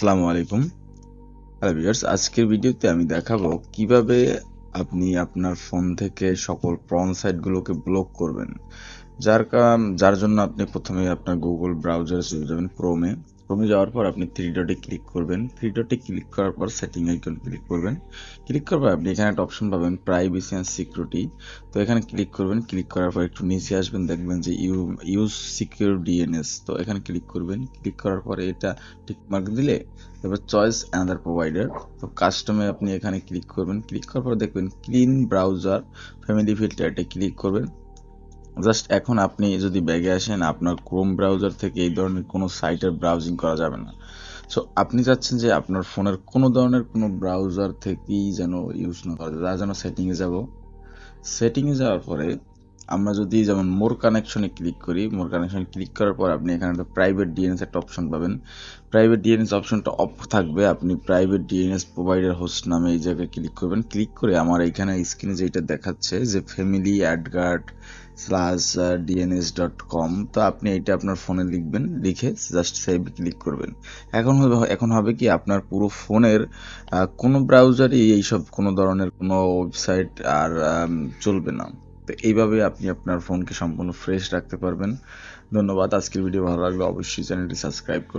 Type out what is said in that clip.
আসসালামু আলাইকুম। Hello viewers আজকের ভিডিওতে আমি দেখাবো কীভাবে আপনি আপনার ফোন থেকে সকল প্রন সাইটগুলোকে ব্লক করবেন। যার কারণ, যার জন্য আপনি প্রথমে আপনার গুগল ব্রাউজারে চলে যাবেন ক্রোমে ক্রোমে যাওয়ার পর আপনি থ্রি ডটে ক্লিক করবেন। থ্রি ডটে ক্লিক করার পর সেটিং আইকন ক্লিক করবেন। ক্লিক করার পর আপনি এখানে একটা অপশন পাবেন প্রাইভেসি অ্যান্ড সিকিউরিটি তো এখানে ক্লিক করবেন। ক্লিক করার পর একটু নিচে আসবেন, দেখবেন যে ইউ ইউজ সিকিউর ডিএনএস তো এখানে ক্লিক করবেন। ক্লিক করার পরে এটা টিক মার্ক দিলে তারপর চয়েস অ্যানাদার প্রোভাইডার তো কাস্টমে আপনি এখানে ক্লিক করবেন। ক্লিক করার পর দেখবেন ক্লিন ব্রাউজার ফ্যামিলি ফিল্টার এটা ক্লিক করবেন। জাস্ট এখন আপনি যদি ব্যাগে আসেন, আপনার ক্রোম ব্রাউজার থেকে এই ধরনের কোনো সাইটের ব্রাউজিং করা যাবে না। সো আপনি চাচ্ছেন যে আপনার ফোনের কোনো ধরনের কোনো ব্রাউজার থেকেই যেন ইউজ না করা যায় তার জন্য সেটিংয়ে যাব। সেটিংয়ে যাওয়ার পরে আমরা যদি যেমন মোর কানেকশনে ক্লিক করি, মোর কানেকশনে ক্লিক করার পর আপনি এখানে একটা প্রাইভেট ডিএনএস একটা অপশন পাবেন। প্রাইভেট ডিএনএস অপশনটা অফ থাকবে, আপনি প্রাইভেট ডিএনএস প্রোভাইডার হোস্ট নামে এই জায়গায় ক্লিক করবেন। ক্লিক করে আমার এইখানে স্ক্রিনে যেটা দেখাচ্ছে যে family AdGuard slash DNS dot com তো আপনি এটা আপনার ফোনে লিখবেন, লিখে জাস্ট সেভ ক্লিক করবেন। এখন হবে এখন হবে কি আপনার পুরো ফোনের কোনো ব্রাউজারই এইসব কোনো ধরনের কোনো ওয়েবসাইট আর চলবে না। তো এইভাবে আপনি আপনার ফোনকে সম্পূর্ণ ফ্রেশ রাখতে পারবেন। ধন্যবাদ, আজকের ভিডিও ভালো লাগলে অবশ্যই চ্যানেলটি সাবস্ক্রাইব করবেন।